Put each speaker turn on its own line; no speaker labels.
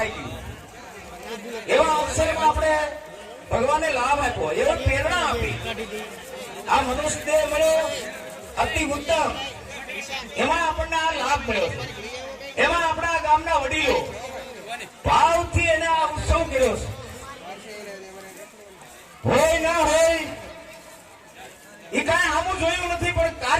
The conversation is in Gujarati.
થાય ગયું. એવા અવસરમાં આપણે ભગવાને લાભ આપ્યો, એવો પ્રેરણા આપી. આ મનુષ્ય દેહ મળ્યો અતિ ઉત્તમ. એમાં આપણને આ લાભ મળ્યો એમાં આપણા ગામના વડીલો ભાવથી એને આ ઉત્સવ કર્યો છે. હોય, ના હોય, એ કાંઈ આવું જોયું નથી, પણ કાર્ય